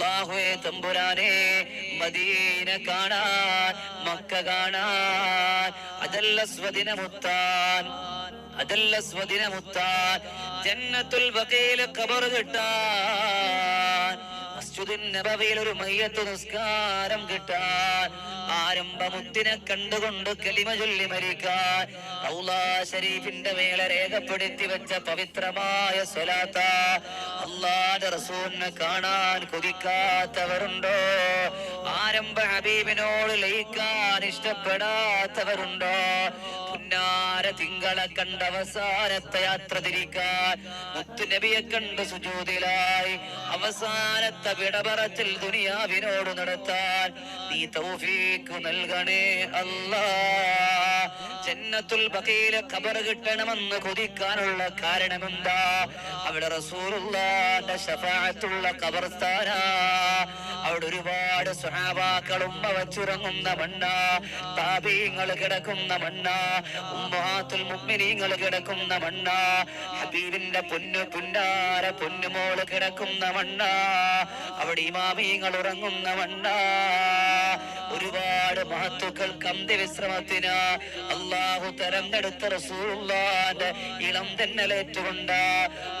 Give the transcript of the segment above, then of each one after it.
അള്ളാഹുവെ തമ്പുരാനെ മദീന കാണാൻ മക്ക കാണാൻ അതല്ല സ്വദിന മുത്താൻ അതല്ല സ്വദിന മുത്താൻ ജന്നത്തുൽ ബഖയിൽ കബർ കിട്ടാൻ. മസ്ജിദുൻ നബവിയിൽ ഒരു മയ്യത്ത് നിസ്കാരം കിട്ടാൻ ആരംഭമുത്തിനെ കണ്ടുകൊണ്ട് കലിമ ചൊല്ലി മരിക്കാൻ. റൗള ഷരീഫിന്റെ മേലെ രേഖപ്പെടുത്തി വെച്ച പവിത്രമായ സ്വലാത്ത. അള്ളാന്റെ റസൂലിനെ കാണാൻ കൊതിക്കാത്തവരുണ്ടോ? ആരംഭ ഹബീബിനോട് ലയിക്കാൻ ഇഷ്ടപ്പെടാത്തവരുണ്ടോ? പുന്നാര തിങ്കളെ കണ്ട അവസാനത്തെ യാത്ര തിരിക്കാൻ മുത്തുനബിയെ കണ്ട് സുജൂതിലായി. അവസാനത്തെ വിടപറച്ചിൽ ദുനിയാവിനോട് നടത്താൻ നീ തൗഫീക്ക് നൽകണേ അല്ലാ. ജന്നത്തുൽ ബഖീലെ ഖബർ കിട്ടണമെന്ന് കൊതിക്കാനുള്ള കാരണമെന്താ? അവിടെ റസൂലുള്ളാന്റെ ഷഫാഅത്തുള്ള ഖബർസ്ഥാന. അവിടെ ഒരുപാട് സ്വഹാബാക്കൾ ഉമ്മ വച്ചുറങ്ങുന്ന മണ്ണ. താപീങ്ങൾ കിടക്കുന്ന മണ്ണ. ഉമ്മാത്തുൽ മുഅ്മിനീങ്ങൾ കിടക്കുന്ന മണ്ണ. ഹബീബിന്റെ പൊന്നു പുന്നാര പൊന്നുമോൾ കിടക്കുന്ന മണ്ണ. അവിടെ ഇമാമീങ്ങൾ ഉറങ്ങുന്ന മണ്ണ. ഒരുപാട് മഹത്തുക്കൾക്ക് അന്ത്യവിശ്രമത്തിന് അള്ളാഹു തെരഞ്ഞെടുത്ത റസൂള്ളാന്റെ ഇളം തെന്നലേറ്റുകൊണ്ട്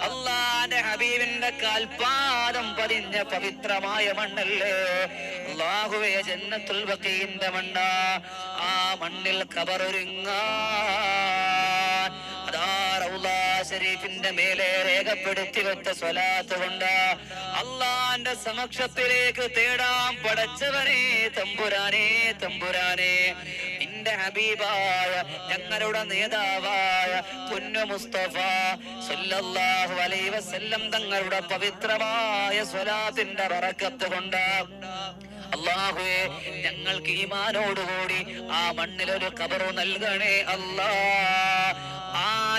അള്ളാന്റെ ഹബീബിന്റെ കാൽപാദം പതിഞ്ഞ പവിത്രമായ മണ്ണല്ലേ? അള്ളാഹുവേ ജന്നത്തുൽ ബക്കീന്റെ മണ്ണ. ആ മണ്ണിൽ കബറൊരുങ്ങ അതാ റൗലാ ഷരീഫിന്റെ മേലെ രേഖപ്പെടുത്തി വെച്ച സ്വലാത്ത് അള്ളാന്റെ സമക്ഷത്തിലേക്ക് തേടാൻ പടച്ചവനെ തമ്പുരാനെ തമ്പുരാനെ. നിന്റെ ഹബീബായ ഞങ്ങളുടെ നേതാവായ പൊന്നു മുസ്തഫ സല്ലല്ലാഹു അലൈഹി വസല്ലം തങ്ങളുടെ പവിത്രമായ സ്വലാത്തിന്റെ വറക്കത്ത് കൊണ്ട് അള്ളാഹുവെ ഞങ്ങൾക്ക് ഈമാനോടുകൂടി ആ മണ്ണിലൊരു കബറു നൽകണേ അല്ലാ.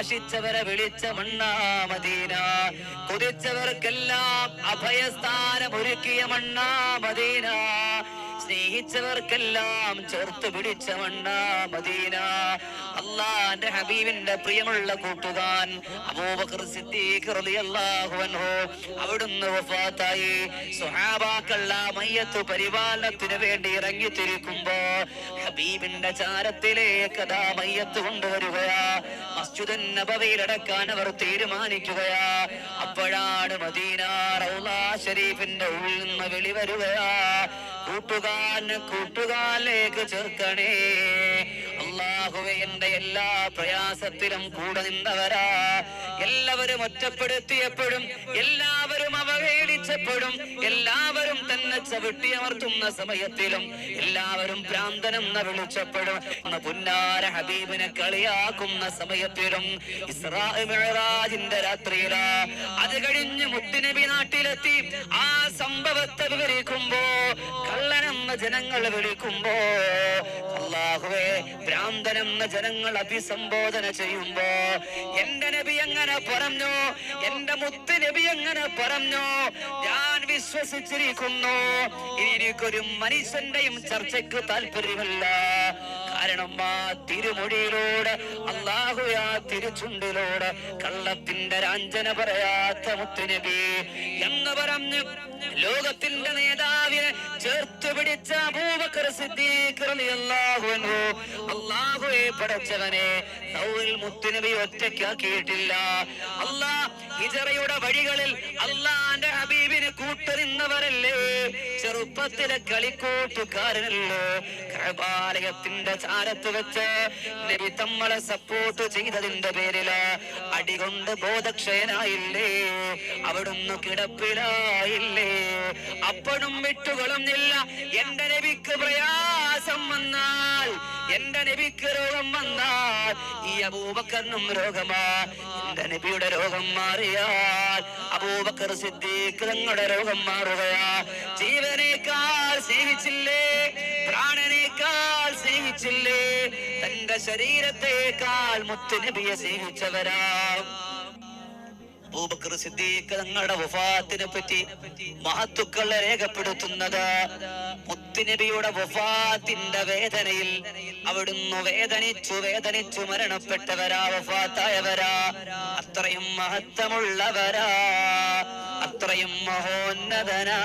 ആശിച്ചവരെ വിളിച്ച മണ്ണാമദീന. കൊതിച്ചവർക്കെല്ലാം അഭയസ്ഥാനം ഒരുക്കിയ മണ്ണാ മദീന സ്നേഹിച്ചവർക്കെല്ലാം ചേർത്ത് പിടിച്ച മണ്ണ മദീന. അള്ളാന്റെ ഹബീബിന്റെ പ്രിയമുള്ള കൂട്ടുകാൻ അബൂബക്കർ സിദ്ദീഖ് റളിയല്ലാഹു അവിടുന്ന് വഫാത്തായി. സ്വഹാബാക്കൾ ആ മയ്യത്ത് പരിപാലനത്തിന് വേണ്ടി ഇറങ്ങി തിരിക്കുമ്പോ ഹബീബിന്റെ ചാരത്തിലേക്ക് അതാ മയ്യത്ത് കൊണ്ടുവരികയാ. മസ്ജിദ് നബവിയിലടക്കാൻ അവർ തീരുമാനിക്കുകയാ. അപ്പോഴാണ് മദീന റൗലാ ഷരീഫിന്റെ ഉള്ളിൽ നിന്ന് വെളിവരുകയാ കൂട്ടുകാരന് കൂട്ടുകാലേക്ക് ചേർക്കണേ. അള്ളാഹുവെ എന്റെ എല്ലാ പ്രയാസത്തിലും കൂടെ നിന്നവരാ. എല്ലാവരും ഒറ്റപ്പെടുത്തിയപ്പോഴും എല്ലാവരും അവഹേളിച്ചപ്പോഴും എല്ലാവരും തന്നെ ചവിട്ടിയമർത്തുന്ന സമയത്തിലും എല്ലാവരും ഭ്രാന്തനെന്ന് വിളിച്ചപ്പോഴും പുന്നാര ഹബീബിനെ കളിയാക്കുന്ന സമയത്തിലും ഇസ്രാജിന്റെ രാത്രിയിലാ അത് കഴിഞ്ഞ് മുത്തുനബി നാട്ടിലെത്തി. ആ സംഭവത്തെ വിവരിക്കുമ്പോ കള്ളനെന്ന ജനങ്ങൾ വിളിക്കുമ്പോ അള്ളാഹുവേ ഭ്രാന്തനെന്ന ജനങ്ങൾ അഭിസംബോധന ചെയ്യുമ്പോ എന്റെ നബി എങ്ങനെ പറഞ്ഞു? എന്റെ മുത്ത് നബി എങ്ങനെ പറഞ്ഞു? ഞാൻ വിശ്വസിച്ചിരിക്കുന്നു. എനിക്കൊരു മനുഷ്യന്റെയും ചർച്ചയ്ക്ക് താല്പര്യമല്ല. കാരണം ആ തിരുമൊഴിയിലൂടെ അള്ളാഹു ആ തിരുചുണ്ടിലൂടെ കള്ളത്തിന്റെ രാഞ്ജന പറയാത്ത മുത്തുനബി എന്ന് പറഞ്ഞു. ലോകത്തിന്റെ നേതാവിനെ ചേർത്ത് അബൂബക്കർ സിദ്ദീഖ് റളിയല്ലാഹു അൻഹു. അല്ലാഹുവേ പടച്ചവനെ സൗൽ മുത്തുനബി ഒറ്റയ്ക്കാക്കിയിട്ടില്ല. അല്ലാ ഹിജറയുടെ വഴികളിൽ അല്ലാന്റെ ഹബീബിന് കൂട്ടുനിന്നവരല്ലേ ചെറുപ്പത്തിലെ കളിക്കൂട്ടുകാരനല്ലോ? കൃപാലയത്തിന്റെ ചാരത്ത് വെച്ച് നബി തമ്മളെ സപ്പോർട്ട് ചെയ്തതിന്റെ പേരിൽ അടികൊണ്ട് ബോധക്ഷയനായില്ലേ? അവിടുന്ന് കിടപ്പിലായില്ലേ? അപ്പോഴും വിട്ടുകൊള്ളുന്നില്ല. എന്റെ നബിക്ക് പ്രയാസം വന്നാൽ എന്റെ നബിക്ക് രോഗം വന്നാൽ ഈ അബൂബക്കറിനും രോഗമാ. എന്റെ നബിയുടെ രോഗം മാറിയാൽ അബൂബക്കർ സിദ്ദീഖ് തങ്ങളുടെ രോഗം മാറുകയാ. ജീവനേക്കാൾ സ്നേഹിച്ചില്ലേ? പ്രാണനേക്കാൾ സ്നേഹിച്ചില്ലേ? തന്റെ ശരീരത്തെക്കാൾ മുത്തുനബിയെ സ്നേഹിച്ചവരാ. അബൂബക്കർ സിദ്ദീഖ് തങ്ങളുടെ വഫാത്തിനെ പറ്റി മഹത്തുക്കളെ രേഖപ്പെടുത്തുന്നത് മുത്തുനബിയുടെ വഫാത്തിന്റെ വേദനയിൽ അവിടുന്ന് വേദനിച്ചു വേദനിച്ചു മരണപ്പെട്ടവരാ വഫാത്തായവരാ. അത്രയും മഹത്വമുള്ളവരാ അത്രയും മഹോന്നതനാ.